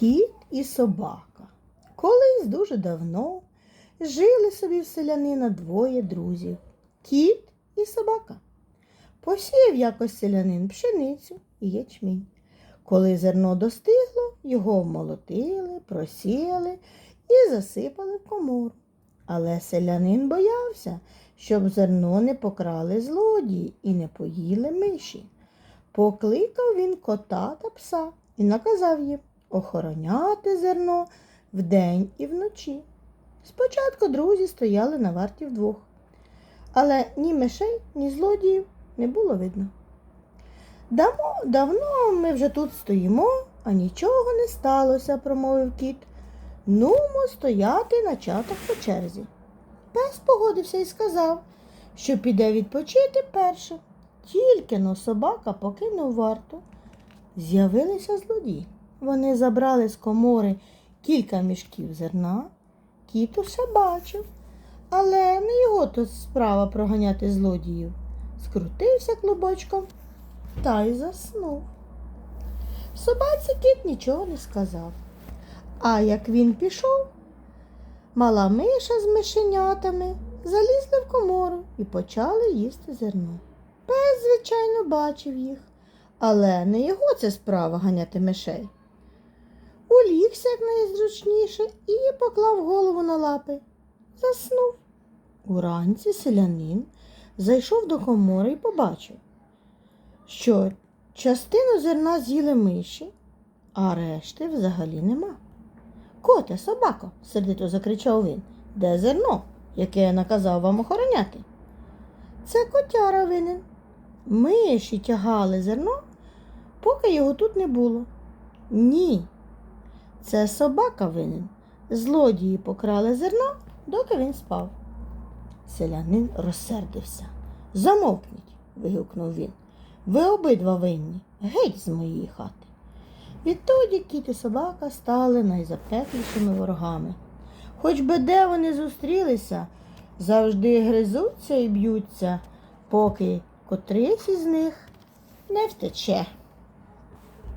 Кіт і собака. Колись дуже давно жили собі в селянина двоє друзів кіт і собака. Посіяв якось селянин пшеницю і ячмінь. Коли зерно достигло, його вмолотили, просіяли і засипали в комору. Але селянин боявся, щоб зерно не покрали злодії і не поїли миші. Покликав він кота та пса і наказав їм охороняти зерно вдень і вночі. Спочатку друзі стояли на варті вдвох, але ні мишей, ні злодіїв не було видно. Давно, давно ми вже тут стоїмо, а нічого не сталося, промовив кіт. Нумо стояти на чатах по черзі. Пес погодився і сказав, що піде відпочити першим. Тільки но собака покинув варту. З'явилися злодії. Вони забрали з комори кілька мішків зерна. Кіт усе бачив, але не його тут справа проганяти злодіїв. Скрутився клубочком та й заснув. Собаці кіт нічого не сказав. А як він пішов, мала миша з мишенятами залізли в комору і почали їсти зерно. Пес, звичайно, бачив їх, але не його це справа ганяти мишей. Улігся якнайзручніше і поклав голову на лапи. Заснув. Уранці селянин зайшов до комори і побачив, що частину зерна з'їли миші, а решти взагалі нема. Коте, собако, сердито закричав він, де зерно, яке я наказав вам охороняти? Це котяра винен. Миші тягали зерно, поки його тут не було. Ні, це собака винен. Злодії покрали зерно, доки він спав. Селянин розсердився. Замовкніть, вигукнув він. Ви обидва винні, геть з моєї хати. Відтоді кіт і собака стали найзапеклішими ворогами. Хоч би де вони зустрілися, завжди гризуться і б'ються, поки котрийсь із них не втече.